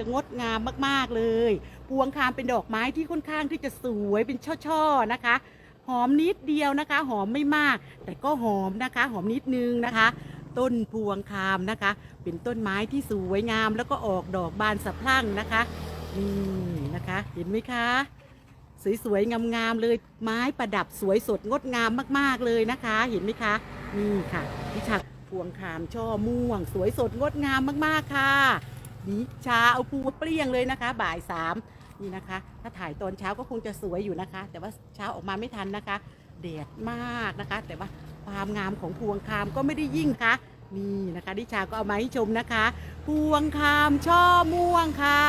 จะงดงามมากๆเลย พวงคามเป็นดอกไม้ที่ค่อนข้างที่จะสวยเป็นช่อๆนะคะ หอมนิดเดียวนะคะ หอมไม่มาก แต่ก็หอมนะคะ หอมนิดนึงนะคะ ต้นพวงคามนะคะ เป็นต้นไม้ที่สวยงามแล้วก็ออกดอกบานสะพรั่งนะคะนี่นะคะ เห็นไหมคะสวยๆ งามๆ เลยไม้ประดับสวยสดงดงามมากๆเลยนะคะ เห็นไหมคะนี่ค่ะนิชาพวงคามช่อม่วง สวยสดงดงามมากๆค่ะ นิชาเอาพวงเปรี้ยงเลยนะคะ บ่ายสามนี่นะคะ ถ้าถ่ายตอนเช้าก็คงจะสวยอยู่นะคะ แต่ว่าเช้าออกมาไม่ทันนะคะแดดมากนะคะ แต่ว่าความงามของพวงคามก็ไม่ได้ยิ่งค่ะนี่นะคะดิชาก็เอามาให้ชมนะคะ พวงคามช่อม่วงค่ะ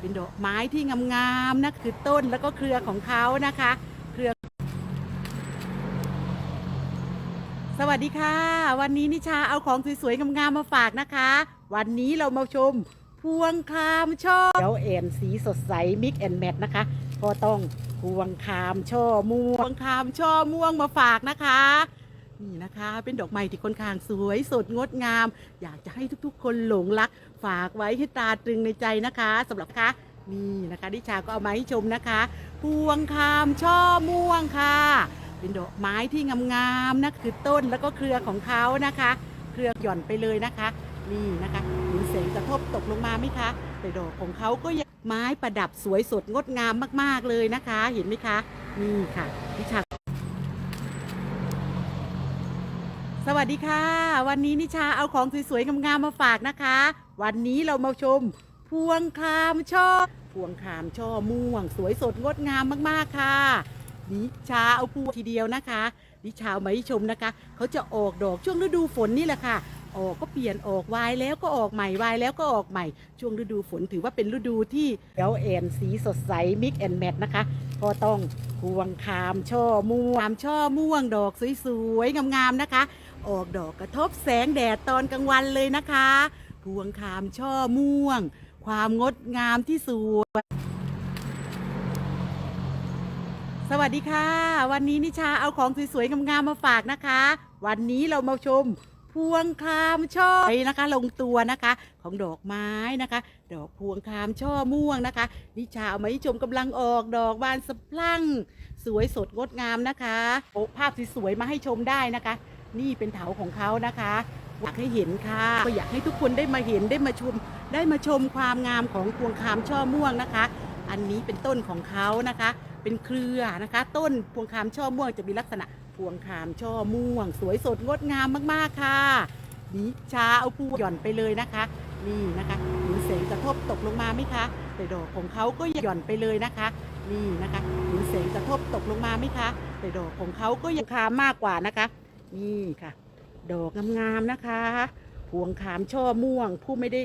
เป็นดอกไม้ที่งามๆนะคือต้นแล้วก็เครือของเขานะคะ เครือ สวัสดีค่ะ วันนี้นิชาเอาของสวยๆงามๆมาฝากนะคะ วันนี้เรามาชม วงคามช่อเขียวแอนสีสดใสมิกแอนแมทนะคะ ก็ต้องพวงคามช่อม่วงพวงคามช่อม่วงมาฝากนะคะนี่นะคะเป็นดอกไม้ที่ค่อนข้างสวยสดงดงาม อยากจะให้ทุกๆ คนหลงรัก ฝากไว้ให้ตาตรึงในใจนะคะสำหรับค่ะนี่นะคะดิชาก็เอามาให้ชมนะคะพวงคามช่อม่วงค่ะ เป็นดอกไม้ที่งามๆนะคือต้นแล้วก็เครือของเขานะคะ เครือหย่อนไปเลยนะคะ นี่นะคะ เห็นแสงกระทบตกลงมาไหมคะแต่ดอกของเขาก็ยังไม้ประดับสวยสดงดงามมากๆเลยนะคะ เห็นไหมคะนี่ค่ะดิชาสวัสดีค่ะ วันนี้นิชาเอาของสวยๆงามๆมาฝากนะคะ วันนี้เรามาชม พวงคามช่อ พวงคามช่อม่วง สวยสดงดงามมากๆค่ะ นิชาเอาพวงทีเดียวนะคะ นิชาเอามาให้ชมนะคะ เขาจะออกดอกช่วงฤดูฝนนี่แหละค่ะ ออกก็เปลี่ยนออกวายแล้วก็ออกใหม่วายแล้วก็ออกใหม่ ช่วงฤดูฝนถือว่าเป็นฤดูที่เขียวแอนสีสดใสมิกแอนแมทนะคะก็ต้องพวงคามช่อม่วงามช่อม่วงดอกสวยๆงามๆนะคะ ออกดอกกระทบแสงแดดตอนกลางวันเลยนะคะพวงคามช่อม่วง ความงดงามที่สวยสวัสดีค่ะ วันนี้นิชาเอาของสวยๆงามๆมาฝากนะคะ วันนี้เรามาชม พวงคามช่อนะคะ ลงตัวนะคะของดอกไม้นะคะ ดอกพวงคามช่อม่วงนะคะนิชาเอามาให้ชมกำลังออกดอกบานสะพรั่ง สวยสดงดงามนะคะโอ้ภาพสวยๆมาให้ชมได้นะคะ นี่เป็นเถาของเขานะคะอยากให้เห็นค่ะก็อยากให้ทุกคนได้มาเห็นได้มาชม ได้มาชมความงามของพวงคามช่อม่วงนะคะ อันนี้เป็นต้นของเขานะคะ เป็นเครือนะคะ ต้นพวงคามช่อม่วงจะมีลักษณะ พวงคามช่อม่วง สวยสดงดงามมากๆค่ะนิชาเอาพวงหย่อนไปเลยนะคะนี่นะคะเห็นแสงกระทบตกลงมาไหมคะ แต่ดอกของเขาก็หย่อนไปเลยนะคะนี่นะคะเห็นแสงกระทบตกลงมาไหมคะ แต่ดอกของเขาก็ยังคามมากกว่านะคะ นี่ค่ะ ดอกงามๆนะคะพวงคามช่อม่วง ผู้ไม่ได้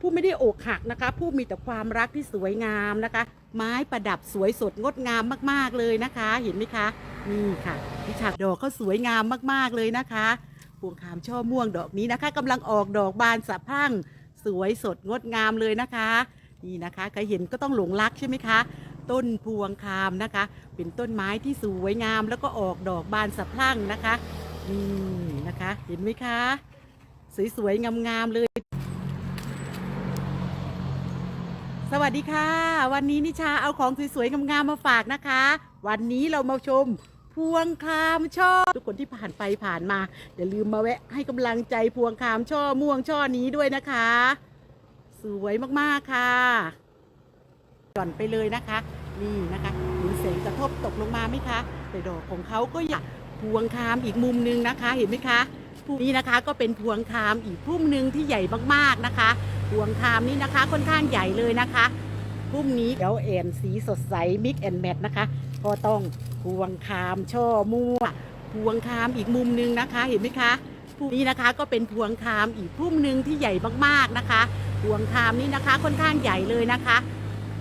ผู้ไม่ได้อกหักนะคะ ผู้มีแต่ความรักที่สวยงามนะคะ ไม้ประดับสวยสดงดงามมากๆเลยนะคะ เห็นไหมคะ นี่ค่ะที่ฉากดอกเขาสวยงามมากๆเลยนะคะพวงคามช่อม่วงดอกนี้นะคะกำลังออกดอกบานสะพรั่งสวยสดงดงามเลยนะคะนี่นะคะใครเห็นก็ต้องหลงรักใช่ไหมคะ ต้นพวงคามนะคะ เป็นต้นไม้ที่สวยงามแล้วก็ออกดอกบานสะพรั่งนะคะนี่นะคะเห็นไหมคะ สวยๆงามๆเลย สวัสดีค่ะ วันนี้นิชาเอาของสวยๆงามๆมาฝากนะคะ วันนี้เรามาชม พวงคามช่อ ทุกคนที่ผ่านไปผ่านมา อย่าลืมมาแวะให้กำลังใจพวงคามช่อม่วงช่อนี้ด้วยนะคะ สวยมากๆค่ะหย่อนไปเลยนะคะนี่นะคะเห็นแสงกระทบตกลงมาไหมคะ แต่ดอกของเขาก็อยากพวงคามอีกมุมหนึงนะคะ เห็นไหมคะนี่นะคะก็เป็นพวงคามอีกพุ่มหนึ่งที่ใหญ่มากๆนะคะ พวงคามนี่นะคะค่อนข้างใหญ่เลยนะคะ พุ่มนี้เดี๋ยวแอนสีสดใสมิกแอนแมทนะคะ ก็ต้อง พวงคามช่อม่วงพวงคามอีกมุมหนึงนะคะ เห็นไหมคะนี้นะคะก็เป็นพวงคามอีกพุ่มหนึ่งที่ใหญ่มากๆนะคะ พวงคามนี่นะคะค่อนข้างใหญ่เลยนะคะ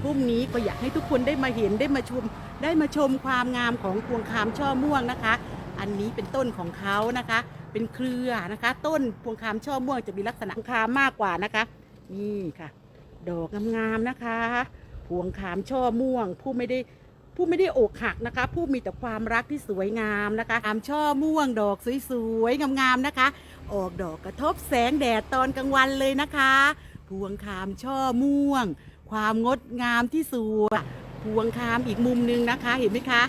พุ่มนี้ก็อยากให้ทุกคนได้มาเห็นได้มาชม ได้มาชมความงามของพวงคามช่อม่วงนะคะ อันนี้เป็นต้นของเขานะคะ เป็นเครือนะคะ ต้นพวงคามช่อม่วงจะมีลักษณะคามมากกว่านะคะ นี่ค่ะ ดอกงามๆนะคะ พวงคามช่อม่วง ผู้ไม่ได้ ผู้ไม่ได้อกหักนะคะ ผู้มีแต่ความรักที่สวยงามนะคะคามช่อม่วงดอกสวยๆงามๆนะคะ ออกดอกกระทบแสงแดดตอนกลางวันเลยนะคะพวงคามช่อม่วง ความงดงามที่สวยพวงคามอีกมุมหนึ่งนะคะ เห็นไหมคะ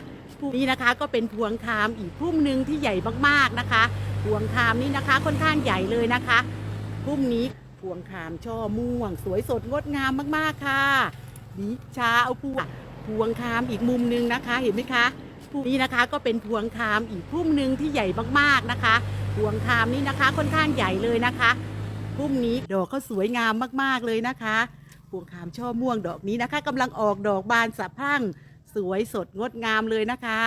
นี่นะคะก็เป็นพวงคามอีกพุ่มหนึ่งที่ใหญ่มากๆนะคะพวงคามนี้นะคะค่อนข้างใหญ่เลยนะคะพุ่มนี้พวงคามช่อม่วง สวยสดงดงามมากๆค่ะนิชาเอาพวง พวงคามอีกมุมหนึ่งนะคะ เห็นไหมคะนี่นะคะก็เป็นพวงคามอีกพุ่มหนึ่งที่ใหญ่มากๆนะคะพวงคามนี้นะคะค่อนข้างใหญ่เลยนะคะพุ่มนี้ดอกก็สวยงามมากๆเลยนะคะพวงคามช่อม่วงดอกนี้นะคะกำลังออกดอกบานสะพรั่งสวยสดงดงามเลยนะคะ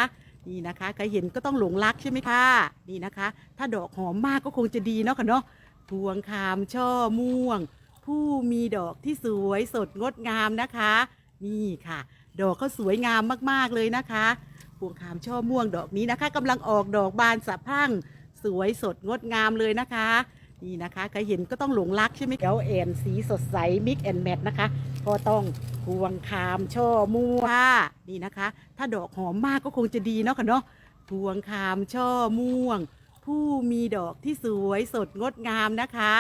นี่นะคะใครเห็นก็ต้องหลงรักใช่ไหมคะนี่นะคะ ถ้าดอกหอมมากก็คงจะดีเนาะค่ะเนาะพวงคามช่อม่วง ผู้มีดอกที่สวยสดงดงามนะคะ นี่ค่ะ ดอกก็สวยงามมากๆเลยนะคะพวงคามช่อม่วงดอกนี้นะคะกำลังออกดอกบานสะพรั่งสวยสดงดงามเลยนะคะ นี่นะคะใครเห็นก็ต้องหลงรักใช่ไหมเดี๋ยวแอนสีสดใสมิกแอนแมทนะคะก็ต้องพวงคามช่อม่วงนี่นะคะ ถ้าดอกหอมมากก็คงจะดีเนาะค่ะเนาะพวงคามช่อม่วง ผู้มีดอกที่สวยสดงดงามนะคะ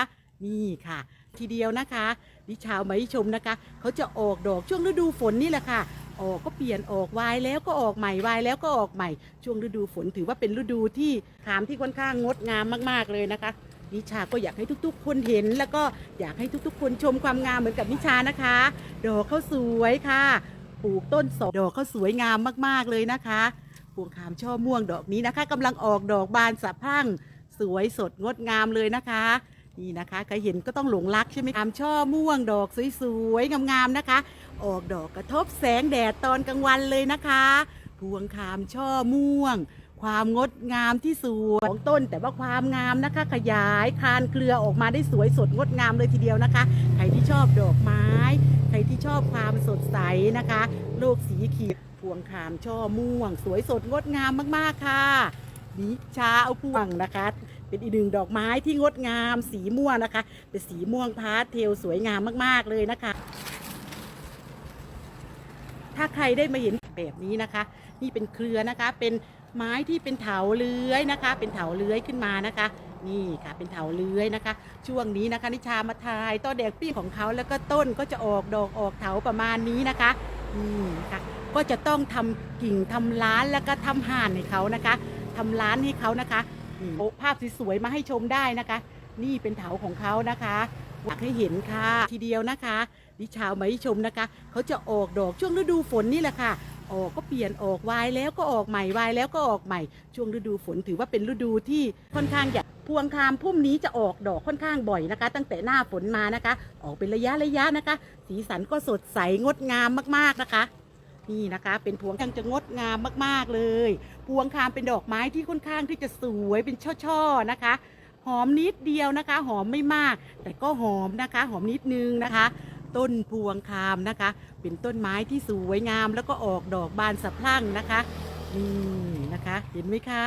นี่ค่ะ ทีเดียวนะคะดิชาวมาชมนะคะ เขาจะออกดอกช่วงฤดูฝนนี่แหละค่ะ ออกก็เปลี่ยนออกวายแล้วก็ออกใหม่วายแล้วก็ออกใหม่ ช่วงฤดูฝนถือว่าเป็นฤดูที่ขามที่ค่อนข้างงดงามมากๆเลยนะคะ นิชาก็อยากให้ทุกๆ คนเห็น แล้วก็อยากให้ทุกๆ คนชมความงามเหมือนกับนิชานะคะ ดอกเขาสวยค่ะปลูกต้นสองดอกเขาสวยงามมากๆเลยนะคะพวงคามช่อม่วงดอกนี้นะคะกำลังออกดอกบานสะพรั่งสวยสดงดงามเลยนะคะ นี่นะคะใครเห็นก็ต้องหลงรักใช่ไหมคามช่อม่วงดอกสวยๆงามๆนะคะ ออกดอกกระทบแสงแดดตอนกลางวันเลยนะคะพวงคามช่อม่วง ความงดงามที่สวยของต้น แต่ว่าความงามนะคะ ขยายคานเครือออกมาได้สวยสดงดงามเลยทีเดียวนะคะ ใครที่ชอบดอกไม้ ใครที่ชอบความสดใสนะคะ โลกสีเขียวพวงคามช่อม่วง สวยสดงดงามมากๆค่ะนิชาเอาพวงนะคะ เป็นอีกหนึ่งดอกไม้ที่งดงาม สีม่วงนะคะ เป็นสีม่วงพาสเทลสวยงามมาก ๆ เลยนะคะ ถ้าใครได้มาเห็นแบบนี้นะคะ นี่เป็นเครือนะคะ เป็นไม้ที่เป็นเถาเลื้อยนะคะ เป็นเถาเลื้อยขึ้นมานะคะ นี่ค่ะเป็นเถาเลื้อยนะคะ ช่วงนี้นะคะนิชามาทายต้นแดกปี้ของเขาแล้วก็ต้นก็จะออกดอกออกเถาประมาณนี้นะคะอืมค่ะก็จะต้องทำกิ่งทำร้านแล้วก็ทำห่านให้เขานะคะทำร้านให้เขานะคะ ภาพสวยๆมาให้ชมได้นะคะ นี่เป็นเถาของเขานะคะอยากให้เห็นค่ะทีเดียวนะคะดิชาวมาให้ชมนะคะเขาจะออกดอกช่วงฤดูฝนนี่แหละค่ะออกก็เปลี่ยนออกวายแล้วก็ออกใหม่วายแล้วก็ออกใหม่ ช่วงฤดูฝนถือว่าเป็นฤดูที่ค่อนข้างใหญ่พวงคามพุ่มนี้จะออกดอกค่อนข้างบ่อยนะคะ ตั้งแต่หน้าฝนมานะคะ ออกเป็นระยะระยะนะคะ สีสันก็สดใสงดงามมากๆนะคะ นี่นะคะเป็นพวงที่จะงดงามมากๆเลย พวงคามเป็นดอกไม้ที่ค่อนข้างที่จะสวยเป็นช่อๆนะคะ หอมนิดเดียวนะคะ หอมไม่มาก แต่ก็หอมนะคะ หอมนิดนึงนะคะ ต้นพวงคามนะคะ เป็นต้นไม้ที่สวยงามแล้วก็ออกดอกบานสะพรั่งนะคะนี่นะคะเห็นไหมคะ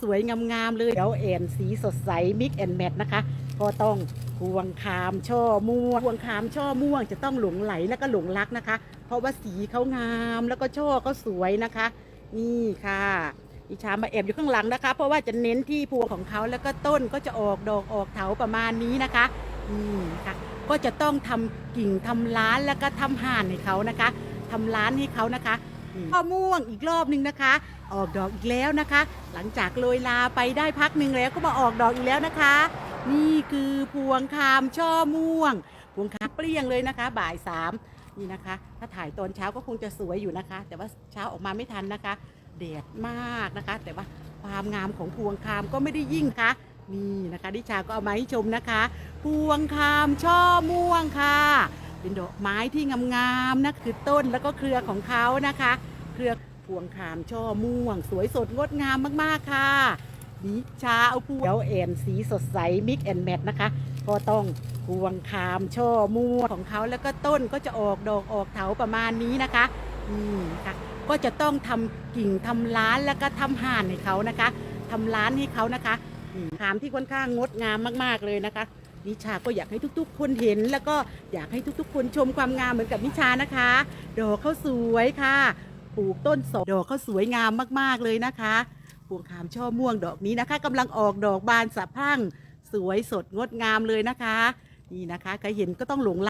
สวยๆงามๆเลยเดี๋ยวแอนสีสดใสมิกแอนแมทนะคะก็ต้องพวงคามช่อม่วงพวงคามช่อม่วงจะต้องหลงไหลแล้วก็หลงรักนะคะ เพราะว่าสีเขางามแล้วก็ช่อเขาสวยนะคะ นี่ค่ะดิชามาแอบอยู่ข้างหลังนะคะ เพราะว่าจะเน้นที่พวงของเขาแล้วก็ต้นก็จะออกดอกออกเถาประมาณนี้นะคะอืมค่ะก็จะต้องทำกิ่งทำร้านแล้วก็ทำห่านให้เขานะคะทำร้านให้เขานะคะข้อม่วงอีกรอบหนึงนะคะ ออกดอกอีกแล้วนะคะ หลังจากโรยลาไปได้พักหนึ่งแล้วก็มาออกดอกอีกแล้วนะคะ นี่คือพวงคามช่อม่วง พวงคามเปรี้ยงเลยนะคะ บ่ายสาม นี่นะคะ ถ้าถ่ายตอนเช้าก็คงจะสวยอยู่นะคะ แต่ว่าเช้าออกมาไม่ทันนะคะแดดมากนะคะ แต่ว่าความงามของพวงคามก็ไม่ได้ยิ่งค่ะนี่นะคะดิชาก็เอามาให้ชมนะคะพวงคามช่อม่วงค่ะ เป็นดอกไม้ที่งามๆนะคือต้นแล้วก็เครือของเขานะคะ เครือพวงคามช่อม่วง สวยสดงดงามมากๆค่ะดิชาเอาพวงเดี๋ยวแอนสีสดใสมิกแอนแมทนะคะ ก็ต้อง พวงคามช่อม่วงของเขาแล้วก็ต้นก็จะออกดอกออกเถาประมาณนี้นะคะอืมค่ะก็จะต้องทำกิ่งทำร้านแล้วก็ทำห่านให้เขานะคะทำร้านให้เขานะคะนี่คามที่ค่อนข้างงดงามมากๆเลยนะคะนิชาก็อยากให้ทุกๆ คนเห็น แล้วก็อยากให้ทุกๆ คนชมความงามเหมือนกับนิชานะคะ ดอกเขาสวยค่ะปลูกต้นสองดอกเขาสวยงามมากๆเลยนะคะพวงคามช่อม่วงดอกนี้นะคะกำลังออกดอกบานสะพรั่งสวยสดงดงามเลยนะคะ นี่นะคะใครเห็นก็ต้องหลง